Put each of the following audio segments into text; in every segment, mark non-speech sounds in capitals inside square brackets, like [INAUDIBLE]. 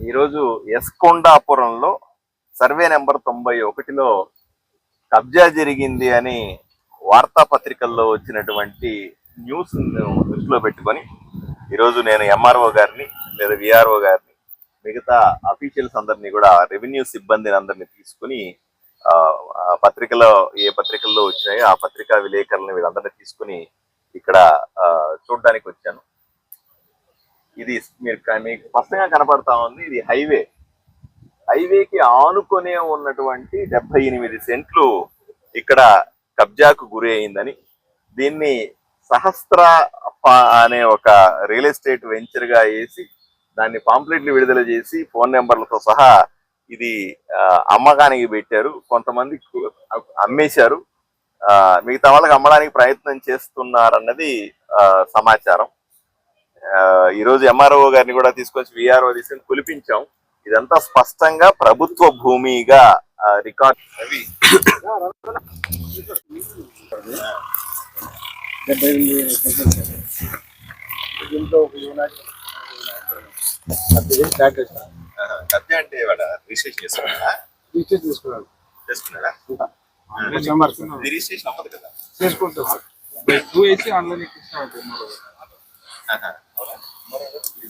ఈరోజు ఎస్కొండాపురంలో survey number తొంభై ఒకటిలో కబ్జా జరిగింది అని వార్తాపత్రికల్లో వచ్చినటువంటి న్యూస్ దృష్టిలో పెట్టుకొని ఈరోజు నేను ఎంఆర్ఓ గారిని లేదా విఆర్ఓ గారిని మిగతా అఫీషియల్స్ అందరినీ కూడా రెవెన్యూ సిబ్బందిని అందరినీ తీసుకుని పత్రికలో ఏ పత్రికల్లో వచ్చాయో ఆ పత్రికా విలేకరులను వీళ్ళందరినీ తీసుకుని ఇక్కడ చూడడానికి వచ్చాను. ఇది మీరు క- మీకు స్పష్టంగా కనపడతా ఉంది. ఇది హైవే. హైవేకి ఆనుకొనే ఉన్నటువంటి డెబ్బై ఎనిమిది సెంట్లు ఇక్కడ కబ్జాకు గురి అయిందని. దీన్ని సహస్ర అనే ఒక రియల్ ఎస్టేట్ వెంచర్గా వేసి దాన్ని పాంప్లెట్లు విడుదల చేసి ఫోన్ నెంబర్లతో సహా ఇది ఆ, అమ్మకానికి పెట్టారు. కొంతమంది అమ్మేశారు. ఆ, మిగతా వాళ్ళకి అమ్మడానికి ప్రయత్నం చేస్తున్నారన్నది ఆ, సమాచారం. ఆ, ఈ రోజు ఎంఆర్ఓ గారిని కూడా తీసుకొచ్చి విఆర్ఓ తీసుకొని కులిపించాం ఇదంతా స్పష్టంగా ప్రభుత్వ భూమిగా రికార్డ్ అవి. కబ్జా అంటే వాడ? రిజిస్ట్రేషన్ చేసుకున్నాడా? చేసుకున్నాడా? రిజిస్ట్రేషన్ అవ్వదు కదా? చేసుకుంటాం టూ వేసి ఆన్లైన్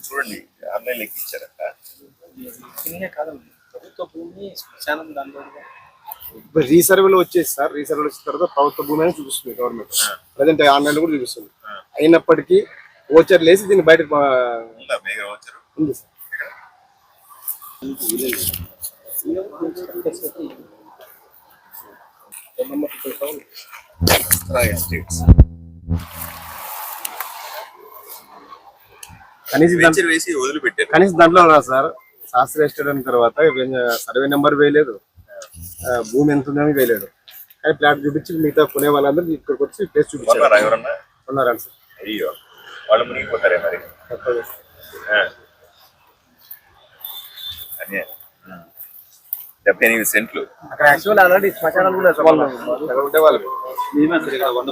చూడండి ఆన్లైన్ ఎక్కిచ్చారట. కాదండి ప్రభుత్వ భూమి శ్మశానం దానిలో ఇప్పుడు రీసర్వేలో వచ్చేసి సార్ రీసర్వేలో వచ్చిన తర్వాత ప్రభుత్వ భూమి అని చూపిస్తుంది గవర్నమెంట్ ప్రజెంట్ ఆన్లైన్ కూడా చూపిస్తుంది. అయినప్పటికీ ఓచర్ లేసి దీన్ని బయట ఉందా మేఘ వచ్చారు ఉంది సార్ కనీసం వేసి వదిలిపెట్టారు. కనీసం దాంట్లో రా సార్. శాస్త్ర ఎస్టేట్ అయిన తర్వాత సర్వే నెంబర్ వేయలేదు. భూమి ఎంత ఉందని వేయలేదు. కానీ ప్లాట్ చూపించి మిగతా కొనే వాళ్ళందరూ ఇక్కడికి వచ్చి ప్లేస్ చూపించారు. ఎవరన్నా? ఉన్నారండి సార్? అయ్యో వాళ్ళు మునిగిపోతారే మరి. డెబ్బై ఎనిమిది సెంట్లు. అక్కడ యాక్చువల్ ఆల్రెడీ శ్మశానం కూడా ఉండే వాళ్ళు. మేమే సార్ ఇక్కడ వంద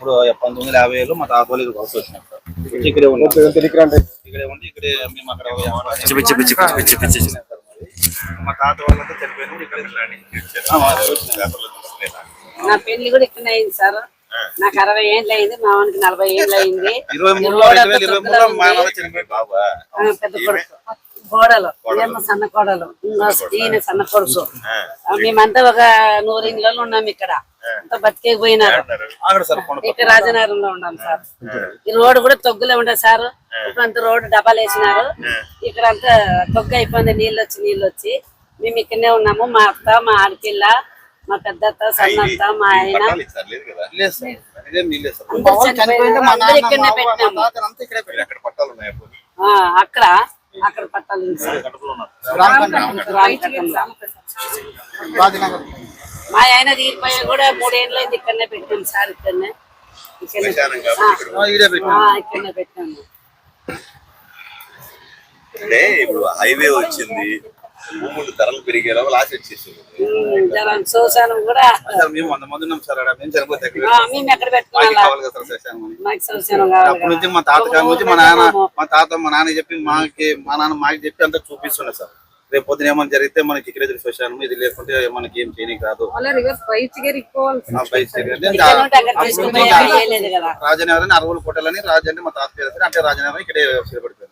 అప్పుడు పంతొమ్మిది వందల యాభై ఏళ్ళు మా తాత వాళ్ళు కలిసి వచ్చినాం సార్. ఇక్కడే తెలియకుండా ఇక్కడే ఉండి ఇక్కడే మేము అక్కడ. మా తాత వాళ్ళంతా ఇక్కడే. నా పెళ్ళి కూడా ఇక్కడ అయింది సార్. నాకు అరవై ఏళ్ళు అయింది మా వానికి నలభై ఏళ్ళు అయింది. పెద్ద కొడుకు. కోడలు ఇదేమో సన్న కోడలు. ఈయన సన్న కొడుకు. ఆ, మేమంతా ఒక నూరు ఇళ్ళలో ఉన్నాం ఇక్కడ. అంతా బతికేకపోయినారు అక్కడ సార్ కొండ ఇక్కడ రాజనగరంలో ఉన్నాం సార్. ఈ రోడ్డు కూడా తొగ్గులే ఉండే సార్. ఇప్పుడు అంత రోడ్డు డబ్బాలు వేసినారు. ఇక్కడ అంతా తొగ్గు అయిపోయింది నీళ్ళు వచ్చి నీళ్ళు వచ్చి. మేము ఇక్కడనే ఉన్నాము. మా అత్త మా ఆడపిల్ల మా పెద్ద అత్త సన్న అత్త మా ఆయన. అక్కడ. అక్కడ పట్టాలి. మా ఆయన తీరిపోయా కూడా మూడేళ్ళు అయింది ఇక్కడనే పెట్టాం సార్ ఇక్కడనే. ఇక్కడనే. శ్మశానం కాబట్టి ఇక్కడ ఆ, ఈడే పెట్టాం ఆ, ఇక్కడనే పెట్టాము అంటే ఇప్పుడు హైవే వచ్చింది. భూములు ధరలు పెరిగే లోపల ఆశ వచ్చేసింది. శ్మశానం కూడా. మేము వంద మంది ఉన్నాం సార్ ఆడ మేము అప్పటి నుంచి మా తాత కాలం నుంచి మా నాన్న మా తాత మా నాన్న చెప్పి మాకి మా నాన్న మాకి చెప్పి అంతా చూపిస్తుండే సార్. రేపు పొద్దున ఏమైనా జరిగితే మనకి ఇక్కడ ఎదురు శ్మశానం ఇది లేకుంటే మనకి ఏం చేయనీకి రాదు. రాజనగరం అరవలు కొట్టాలని రాజు అంటే మా తాత పేరు అంటే రాజనగరం ఇక్కడే స్థిరపడిపోయారు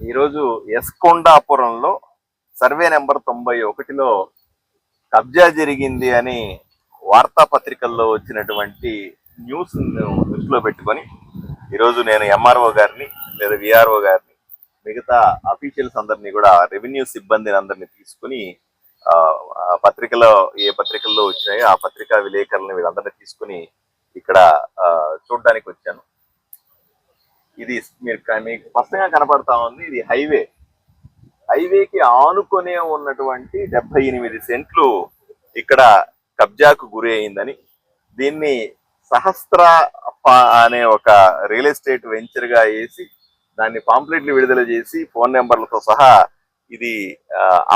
ఈరోజు ఎస్కొండాపురంలో సర్వే నెంబర్ తొంభై ఒకటిలో కబ్జా జరిగింది అని వార్తాపత్రికల్లో వచ్చినటువంటి న్యూస్ దృష్టిలో పెట్టుకొని ఈరోజు నేను ఎంఆర్ఓ గారిని లేదా విఆర్ఓ గారిని మిగతా అఫీషియల్స్ అందరినీ కూడా రెవెన్యూ సిబ్బందిని అందరినీ తీసుకుని పత్రికలో ఏ పత్రికల్లో వచ్చాయో ఆ పత్రికా విలేకరులను వీళ్ళందరినీ తీసుకుని ఇక్కడ చూడడానికి వచ్చాను. ఇది మీరు మీకు స్పష్టంగా కనపడతా ఉంది ఇది హైవే. హైవేకి ఆనుకొనే ఉన్నటువంటి డెబ్బై ఎనిమిది సెంట్లు ఇక్కడ కబ్జాకు గురి అయిందని. దీన్ని సహస్ర అనే ఒక రియల్ ఎస్టేట్ వెంచర్గా వేసి దాన్ని పాంప్లెట్లు విడుదల చేసి ఫోన్ నెంబర్లతో సహా ఇది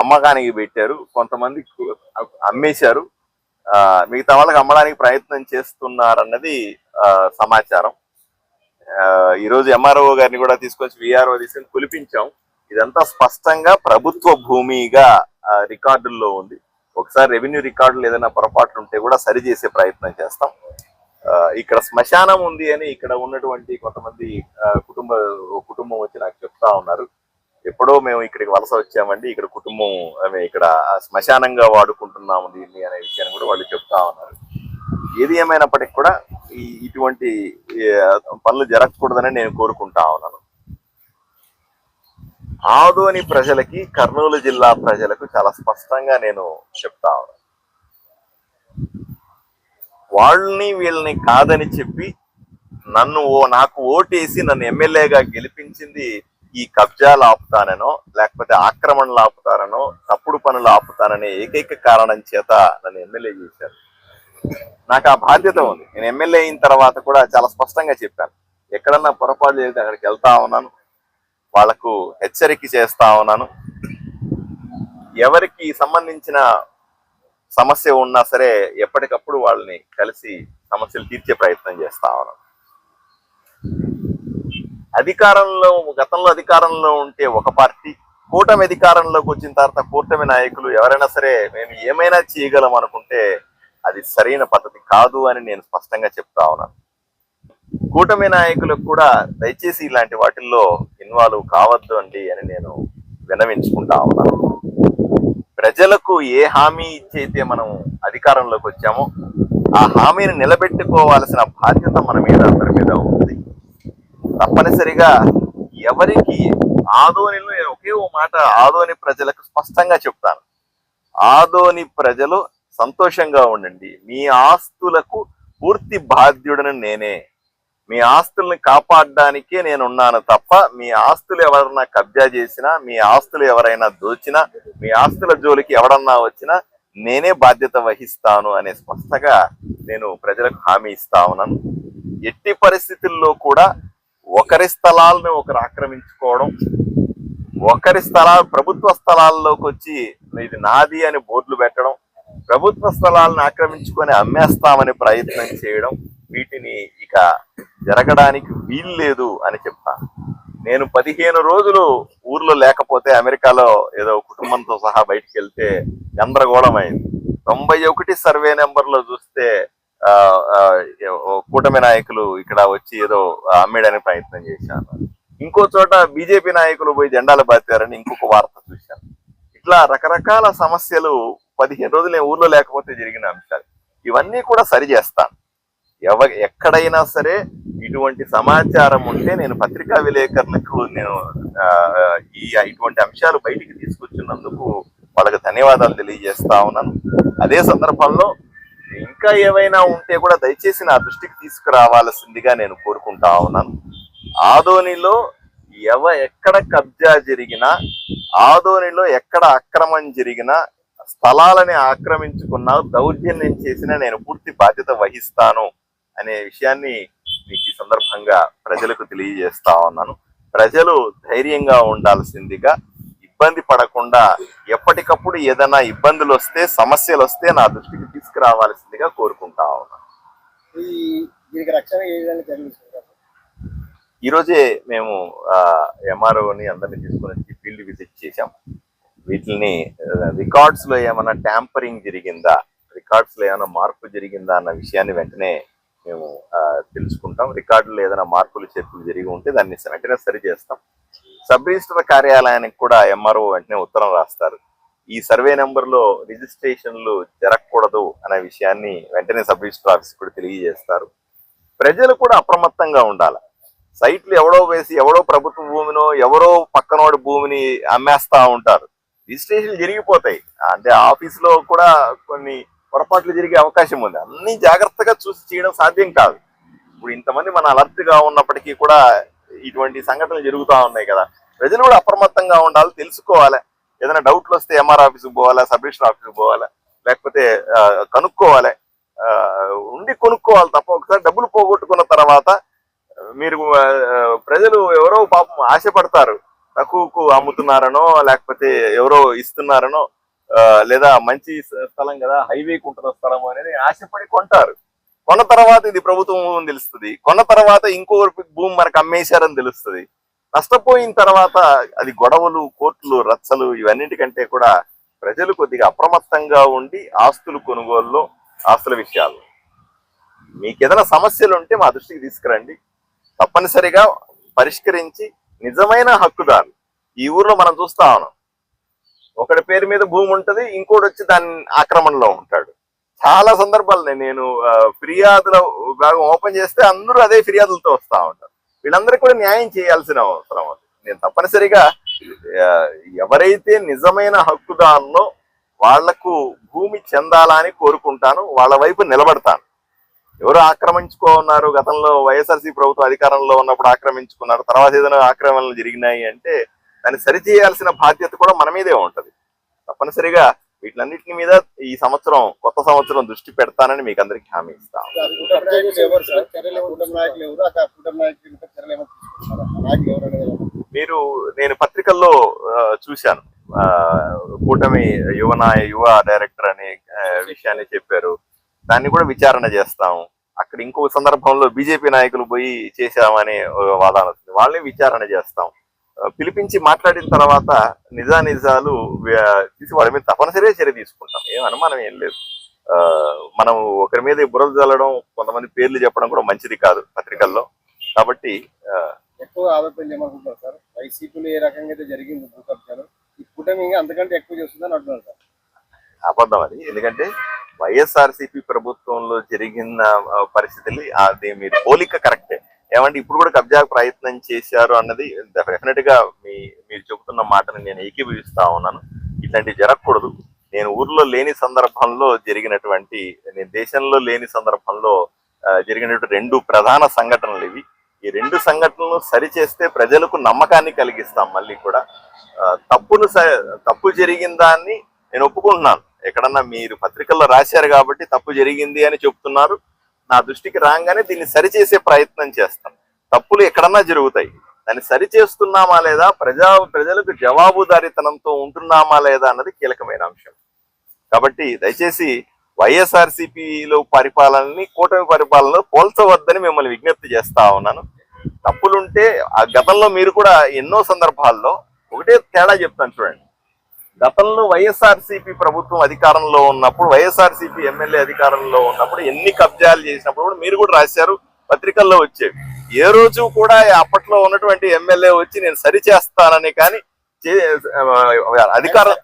అమ్మకానికి పెట్టారు. కొంతమంది అమ్మేశారు. మిగతా వాళ్ళకి అమ్మడానికి ప్రయత్నం చేస్తున్నారన్నది సమాచారం. ఈరోజు ఎంఆర్ఓ గారిని కూడా తీసుకొచ్చి విఆర్ఓ తీసుకొని కులిపించాం ఇదంతా స్పష్టంగా ప్రభుత్వ భూమిగా రికార్డుల్లో ఉంది. ఒకసారి రెవెన్యూ రికార్డులు ఏదైనా పొరపాట్లు ఉంటే కూడా సరిచేసే ప్రయత్నం చేస్తాం. ఆ, ఇక్కడ శ్మశానం ఉంది అని ఇక్కడ ఉన్నటువంటి కొంతమంది కుటుంబ కుటుంబం వచ్చి నాకు చెప్తా ఉన్నారు. ఎప్పుడో మేము ఇక్కడికి వలస వచ్చామండి. ఇక్కడ కుటుంబం ఇక్కడ శ్మశానంగా వాడుకుంటున్నాము దీన్ని అనే విషయాన్ని కూడా వాళ్ళు చెప్తా ఉన్నారు. ఏది ఏమైనప్పటికీ కూడా ఇటువంటి పనులు జరగకూడదని నేను కోరుకుంటా ఉన్నాను. ఆదోని ప్రజలకి కర్నూలు జిల్లా ప్రజలకు చాలా స్పష్టంగా నేను చెప్తా ఉన్నాను వాళ్ళని వీళ్ళని కాదని చెప్పి నన్ను ఓ నాకు ఓటేసి నన్ను ఎమ్మెల్యేగా గెలిపించింది ఈ కబ్జాలు ఆపుతాననో లేకపోతే ఆక్రమణలు ఆపుతానో తప్పుడు పనులు ఆపుతాననే ఏకైక కారణం చేత నన్ను ఎమ్మెల్యే చేశారు. నాకు ఆ బాధ్యత ఉంది. నేను ఎమ్మెల్యే అయిన తర్వాత కూడా చాలా స్పష్టంగా చెప్పాను. ఎక్కడన్నా పొరపాటు చేస్తే అక్కడికి వెళ్తా ఉన్నాను. వాళ్ళకు హెచ్చరిక చేస్తా ఉన్నాను. ఎవరికి సంబంధించిన సమస్య ఉన్నా సరే ఎప్పటికప్పుడు వాళ్ళని కలిసి సమస్యలు తీర్చే ప్రయత్నం చేస్తా ఉన్నాను. అధికారంలో గతంలో అధికారంలో ఉంటే ఒక పార్టీ కూటమి అధికారంలోకి వచ్చిన తర్వాత కూటమి నాయకులు ఎవరైనా సరే మేము ఏమైనా చేయగలం అనుకుంటే అది సరైన పద్ధతి కాదు అని నేను స్పష్టంగా చెప్తా ఉన్నాను. కూటమి నాయకులకు కూడా దయచేసి ఇలాంటి వాటిల్లో ఇన్వాల్వ్ కావద్దు అండి అని నేను వినవించుకుంటా ఉన్నాను ప్రజలకు ఏ హామీ ఇచ్చైతే మనం అధికారంలోకి వచ్చామో ఆ హామీని నిలబెట్టుకోవాల్సిన బాధ్యత మన మీద అందరి మీద ఉంది. తప్పనిసరిగా ఎవరికి ఆదోనిలో నేను ఒకే ఓ మాట ఆదోని ప్రజలకు స్పష్టంగా చెప్తాను. ఆదోని ప్రజలు సంతోషంగా ఉండండి. మీ ఆస్తులకు పూర్తి బాధ్యుడని నేనే. మీ ఆస్తుల్ని కాపాడడానికే నేను ఉన్నాను తప్ప మీ ఆస్తులు ఎవరన్నా కబ్జా చేసినా మీ ఆస్తులు ఎవరైనా దోచినా మీ ఆస్తుల జోలికి ఎవడన్నా వచ్చినా నేనే బాధ్యత వహిస్తాను అనే స్పష్టంగా నేను ప్రజలకు హామీ ఇస్తా ఉన్నాను. ఎట్టి పరిస్థితుల్లో కూడా ఒకరి స్థలాలను ఒకరు ఆక్రమించుకోవడం ఒకరి స్థలాలు ప్రభుత్వ స్థలాల్లోకి వచ్చి ఇది నాది అని బోర్డులు పెట్టడం ప్రభుత్వ స్థలాలను ఆక్రమించుకొని అమ్మేస్తామని ప్రయత్నం చేయడం వీటిని ఇక జరగడానికి వీల్లేదు అని చెప్తాను నేను పదిహేను రోజులు ఊర్లో లేకపోతే అమెరికాలో ఏదో కుటుంబంతో సహా బయటికి వెళ్తే గందరగోళమైంది. తొంభై ఒకటి సర్వే నెంబర్లో చూస్తే ఆ, ఓ కూటమి నాయకులు ఇక్కడ వచ్చి ఏదో అమ్మేయడానికి ప్రయత్నం చేశాను ఇంకో చోట బీజేపీ నాయకులు పోయి జెండాలు బాతారని ఇంకొక వార్త చూశాను. ఇట్లా రకరకాల సమస్యలు పదిహేను రోజులు నేను ఊర్లో లేకపోతే జరిగిన అంశాలు. ఇవన్నీ కూడా సరి చేస్తాను ఎవ ఎక్కడైనా సరే ఇటువంటి సమాచారం ఉంటే నేను పత్రికా విలేకరులకు నేను ఈ ఇటువంటి అంశాలు బయటికి తీసుకొచ్చినందుకు వాళ్ళకి ధన్యవాదాలు తెలియజేస్తా ఉన్నాను. అదే సందర్భంలో ఇంకా ఏవైనా ఉంటే కూడా దయచేసి నా దృష్టికి తీసుకురావాల్సిందిగా నేను కోరుకుంటా ఉన్నాను. ఆదోనిలో ఎవ ఎక్కడ కబ్జా జరిగినా ఆదోనిలో ఎక్కడ అక్రమం జరిగినా స్థలాలని ఆక్రమించుకున్నా దౌర్జన్యం చేసినా నేను పూర్తి బాధ్యత వహిస్తాను. అనే విషయాన్ని మీకు ఈ సందర్భంగా ప్రజలకు తెలియజేస్తా ఉన్నాను. ప్రజలు ధైర్యంగా ఉండాల్సిందిగా ఇబ్బంది పడకుండా ఎప్పటికప్పుడు ఏదైనా ఇబ్బందులు వస్తే సమస్యలు వస్తే నా దృష్టికి తీసుకురావాల్సిందిగా కోరుకుంటా ఉన్నాను. ఈ దీనికి రక్షణ ఏ విధంగా జరిగింది? ఈ రోజే మేము ఎంఆర్ఓని అందరిని తీసుకొని వచ్చి ఫీల్డ్ విజిట్ చేశాం. వీటిని రికార్డ్స్లో ఏమైనా ట్యాంపరింగ్ జరిగిందా రికార్డ్స్లో ఏమైనా మార్పు జరిగిందా అన్న విషయాన్ని వెంటనే మేము తెలుసుకుంటాం. రికార్డులు ఏదైనా మార్పులు చేర్పులు జరిగి ఉంటే దాన్ని వెంటనే సరి చేస్తాం. సబ్ రిజిస్టర్ కార్యాలయానికి కూడా ఎంఆర్ఓ వెంటనే ఉత్తరం రాస్తారు. ఈ సర్వే నెంబర్లో రిజిస్ట్రేషన్లు జరగకూడదు అనే విషయాన్ని వెంటనే సబ్ రిజిస్టర్ ఆఫీస్ కూడా తెలియజేస్తారు. ప్రజలు కూడా అప్రమత్తంగా ఉండాలి. సైట్లు ఎవడో వేసి ఎవడో ప్రభుత్వ భూమినో ఎవరో పక్కనోడి భూమిని అమ్మేస్తా ఉంటారు. రిజిస్ట్రేషన్లు జరిగిపోతాయి. అంటే ఆఫీస్లో కూడా కొన్ని పొరపాట్లు జరిగే అవకాశం ఉంది. అన్ని జాగ్రత్తగా చూసి చేయడం సాధ్యం కాదు. ఇప్పుడు ఇంతమంది మన అలర్ట్గా ఉన్నప్పటికీ కూడా ఇటువంటి సంఘటనలు జరుగుతూ ఉన్నాయి కదా. ప్రజలు కూడా అప్రమత్తంగా ఉండాలి తెలుసుకోవాలి. ఏదైనా డౌట్లు వస్తే ఎంఆర్ ఆఫీస్కి పోవాలా సబ్ రిజిస్టర్ ఆఫీస్కి పోవాలా లేకపోతే కనుక్కోవాలి. ఆ, ఉండి కొనుక్కోవాలి తప్ప ఒకసారి డబ్బులు పోగొట్టుకున్న తర్వాత మీరు ప్రజలు ఎవరో పాపం ఆశపడతారు. తక్కువకు అమ్ముతున్నారనో లేకపోతే ఎవరో ఇస్తున్నారనో లేదా మంచి స్థలం కదా హైవేకి ఉంటున్న స్థలం అనేది ఆశపడి కొంటారు. కొన్న తర్వాత ఇది ప్రభుత్వం తెలుస్తుంది. కొన్న తర్వాత ఇంకో భూమి మనకు అమ్మేశారని తెలుస్తుంది. నష్టపోయిన తర్వాత అది గొడవలు కోర్టులు రచ్చలు ఇవన్నిటికంటే కూడా ప్రజలు కొద్దిగా అప్రమత్తంగా ఉండి ఆస్తులు కొనుగోలులో ఆస్తుల విషయాలు. మీకు ఏదైనా సమస్యలు ఉంటే మా దృష్టికి తీసుకురండి. తప్పనిసరిగా పరిష్కరించి నిజమైన హక్కుదారు ఈ ఊర్లో మనం చూస్తా ఉన్నాం. ఒకటి పేరు మీద భూమి ఉంటది ఇంకోటి వచ్చి దాని ఆక్రమణలో ఉంటాడు. చాలా సందర్భాలు నేను ఫిర్యాదుల భాగం ఓపెన్ చేస్తే అందరూ అదే ఫిర్యాదులతో వస్తా ఉంటారు. వీళ్ళందరికీ కూడా న్యాయం చేయాల్సిన అవసరం ఉంది. నేను తప్పనిసరిగా ఎవరైతే నిజమైన హక్కుదారులో వాళ్ళకు భూమి చెందాలని కోరుకుంటాను వాళ్ళ వైపు నిలబడతాను. ఎవరు ఆక్రమించుకున్నారు? గతంలో వైఎస్ఆర్సీ ప్రభుత్వం అధికారంలో ఉన్నప్పుడు ఆక్రమించుకున్నారు. తర్వాత ఏదైనా ఆక్రమణలు జరిగినాయి అంటే దాన్ని సరిచేయాల్సిన బాధ్యత కూడా మన మీదే ఉంటది. తప్పనిసరిగా వీటిలన్నిటిని మీద ఈ సంవత్సరం కొత్త సంవత్సరం దృష్టి పెడతానని మీకు అందరికి హామీ అనేది మీరు నేను పత్రికల్లో చూశాను. ఆ, కూటమి యువ నాయ యువ డైరెక్టర్ అనే విషయాన్ని చెప్పారు. దాన్ని కూడా విచారణ చేస్తాం అక్కడ ఇంకో సందర్భంలో బీజేపీ నాయకులు పోయి చేశామనే వాదన వస్తుంది. వాళ్ళని విచారణ చేస్తాం పిలిపించి మాట్లాడిన తర్వాత నిజానిజాలు తీసి వాళ్ళ మీద తప్పనిసరిగా చర్య తీసుకుంటాం. ఏం అనుమానం ఏం లేదు. మనం ఒకరి మీద బురద చల్లడం కొంతమంది పేర్లు చెప్పడం కూడా మంచిది కాదు పత్రికల్లో. కాబట్టి ఎక్కువ ఆరోపణలు ఏమనుకుంటున్నారు సార్. వైసీపీలో ఏ రకంగా అయితే జరిగింది ఈ కూటమి అంతకంటే ఎక్కువ చేస్తుందని అంటున్నారు సార్. అబద్ధం అది. ఎందుకంటే వైఎస్ఆర్సీపీ ప్రభుత్వంలో జరిగిన పరిస్థితులు అది మీరు పోలిక కరెక్టే. ఏమంటే ఇప్పుడు కూడా కబ్జా ప్రయత్నం చేశారు అన్నది డెఫినెట్గా మీ మీరు చెబుతున్న మాటని నేను ఏకీభవిస్తా ఉన్నాను. ఇట్లాంటివి జరగకూడదు. నేను ఊర్లో లేని సందర్భంలో జరిగినటువంటి నేను దేశంలో లేని సందర్భంలో జరిగినటువంటి రెండు ప్రధాన సంఘటనలు ఇవి. ఈ రెండు సంఘటనలు సరిచేస్తే ప్రజలకు నమ్మకాన్ని కలిగిస్తాం మళ్ళీ కూడా. తప్పును స- తప్పు జరిగిన దాన్ని నేను ఒప్పుకుంటున్నాను. ఎక్కడన్నా మీరు పత్రికల్లో రాశారు కాబట్టి తప్పు జరిగింది అని చెప్తున్నారు. నా దృష్టికి రాగానే దీన్ని సరిచేసే ప్రయత్నం చేస్తాను తప్పులు ఎక్కడన్నా జరుగుతాయి. దాన్ని సరిచేస్తున్నామా లేదా? ప్రజా ప్రజలకు జవాబుదారితనంతో ఉంటున్నామా లేదా అన్నది కీలకమైన అంశం. కాబట్టి దయచేసి వైఎస్ఆర్సీపీలో పరిపాలనని కూటమి పరిపాలనలో పోల్చవద్దని మిమ్మల్ని విజ్ఞప్తి చేస్తా ఉన్నాను. తప్పులుంటే ఆ గతంలో మీరు కూడా ఎన్నో సందర్భాల్లో ఒకటే తేడా చెప్తాను చూడండి. గతంలో వైఎస్ఆర్సీపీ ప్రభుత్వం అధికారంలో ఉన్నప్పుడు వైఎస్ఆర్సీపీ ఎమ్మెల్యే అధికారంలో ఉన్నప్పుడు ఎన్ని కబ్జాలు చేసినప్పుడు కూడా మీరు కూడా రాశారు పత్రికల్లో వచ్చేవి. ఏ రోజు కూడా అప్పట్లో ఉన్నటువంటి ఎమ్మెల్యే వచ్చి నేను సరి చేస్తానని కానీ అధికారం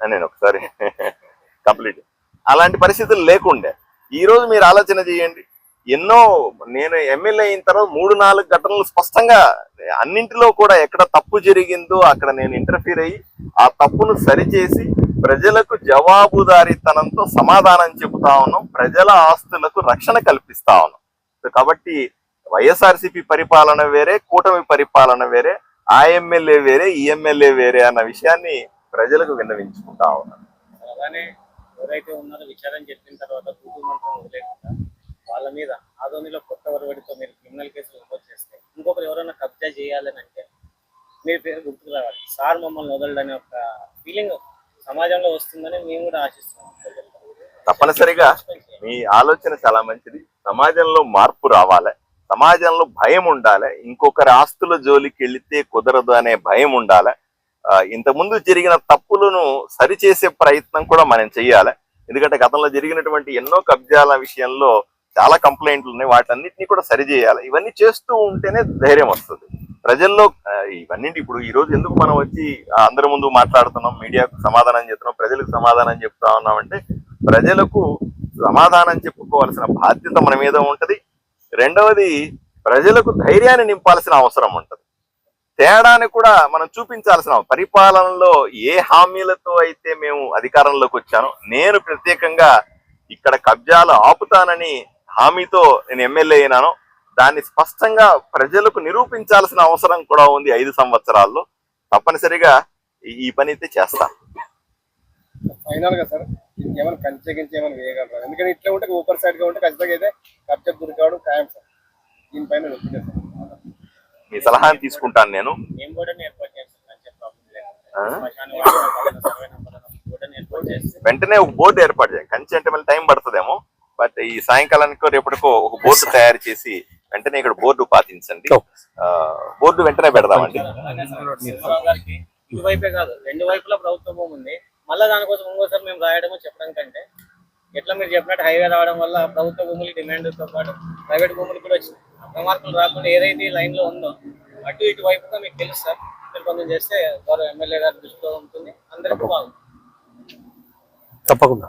నేను ఒకసారి [LAUGHS] కంప్లీట్. అలాంటి పరిస్థితులు లేకుండే. ఈ రోజు మీరు ఆలోచన చేయండి. ఎన్నో నేను ఎమ్మెల్యే అయిన తర్వాత మూడు నాలుగు ఘటనలు స్పష్టంగా అన్నింటిలో కూడా ఎక్కడ తప్పు జరిగిందో అక్కడ నేను ఇంటర్ఫీర్ అయ్యి ఆ తప్పును సరిచేసి ప్రజలకు జవాబుదారీతనంతో సమాధానం చెబుతా ఉన్నాం. ప్రజల ఆస్తులకు రక్షణ కల్పిస్తా ఉన్నాం. కాబట్టి వైఎస్ఆర్సీపీ పరిపాలన వేరే కూటమి పరిపాలన వేరే ఆ ఎమ్మెల్యే వేరే ఈ ఎమ్మెల్యే వేరే అన్న విషయాన్ని ప్రజలకు విన్నవించుకుంటా ఉన్నాను అలానే ఎవరైతే ఉన్నారో విచారం చెప్పిన తర్వాత వాళ్ళ మీద ఆదోనిలో కొత్త ఒరవడితో మీరు క్రిమినల్ కేసులు నమోదు చేస్తే ఇంకొకరు ఎవరైనా కబ్జా చేయాలని అంటే మీ పేరు గుర్తుకు రావాలి సార్ మమ్మల్ని వదలడనే ఒక ఫీలింగ్ సమాజంలో వస్తుందని మేము కూడా ఆశిస్తున్నాం. తప్పనిసరిగా మీ ఆలోచన చాలా మంచిది. సమాజంలో మార్పు రావాలి. సమాజంలో భయం ఉండాలి. ఇంకొకరి ఆస్తుల జోలికి వెళితే కుదరదు అనే భయం ఉండాలి. ఇంతకుముందు జరిగిన తప్పులను సరిచేసే ప్రయత్నం కూడా మనం చేయాలి. ఎందుకంటే గతంలో జరిగినటువంటి ఎన్నో కబ్జాల విషయంలో చాలా కంప్లైంట్లు ఉన్నాయి. వాటన్నిటిని కూడా సరిచేయాలి ఇవన్నీ చేస్తూ ఉంటేనే ధైర్యం వస్తుంది. ప్రజల్లో ఇవన్నీ ఇప్పుడు ఈ రోజు ఎందుకు మనం వచ్చి అందరి ముందు మాట్లాడుతున్నాం మీడియాకు సమాధానం చెప్తున్నాం ప్రజలకు సమాధానం చెప్తా ఉన్నామంటే ప్రజలకు సమాధానం చెప్పుకోవాల్సిన బాధ్యత మన మీద ఉంటుంది. రెండవది ప్రజలకు ధైర్యాన్ని నింపాల్సిన అవసరం ఉంటుంది. తేడాని కూడా మనం చూపించాల్సిన పరిపాలనలో ఏ హామీలతో అయితే మేము అధికారంలోకి వచ్చానో నేను ప్రత్యేకంగా ఇక్కడ కబ్జాలు ఆపుతానని హామీతో నేను ఎమ్మెల్యే అయినానో. దాన్ని స్పష్టంగా ప్రజలకు నిరూపించాల్సిన అవసరం కూడా ఉంది ఐదు సంవత్సరాల్లో. తప్పనిసరిగా ఈ- పని అయితే చేస్తాను ఫైనల్గా సార్ ఏమైనా కంచె గించి ఏమైనా వేయగలరా? ఎందుకంటే ఇట్లా ఉంటే సైడ్గా ఉంటే ఖచ్చితంగా అయితే కబ్జా గురి కావడం ఖాయం సార్. దీనిపైన ఒత్తిడి సార్. మీ సలహాని తీసుకుంటాను నేను. వెంటనే ఒక బోర్డు ఏర్పాటు చేయండి. కంచి అంటే మళ్ళీ టైం పడుతుందేమో. బట్ ఈ సాయంకాలానికో రేపటికో ఒక బోర్డు తయారు చేసి వెంటనే ఇక్కడ బోర్డు పాతించండి. ఆ, బోర్డు వెంటనే పెడదామండి. ఇటువైపే కాదు రెండు వైపులా ప్రభుత్వ భూమి ఉంది. మళ్ళీ దానికోసం ఇంకోసారి మేము రాయడము చెప్పడం కంటే ఎట్లా మీరు చెప్పినట్టు హైవే రావడం వల్ల ప్రభుత్వ భూములు డిమాండ్తో పాటు ప్రైవేట్ భూములు కూడా వచ్చినాయి. అక్రమార్కులు రాకుండా ఏదైతే ఈ లైన్లో ఉందో అటు ఇటు వైపుగా మీకు తెలుసు? సార్ మీరు కొంచెం చేస్తే గౌరవ ఎమ్మెల్యే గారి దృష్టిలో ఉంటుంది. అందరికీ బాగుంది. తప్పకుండా.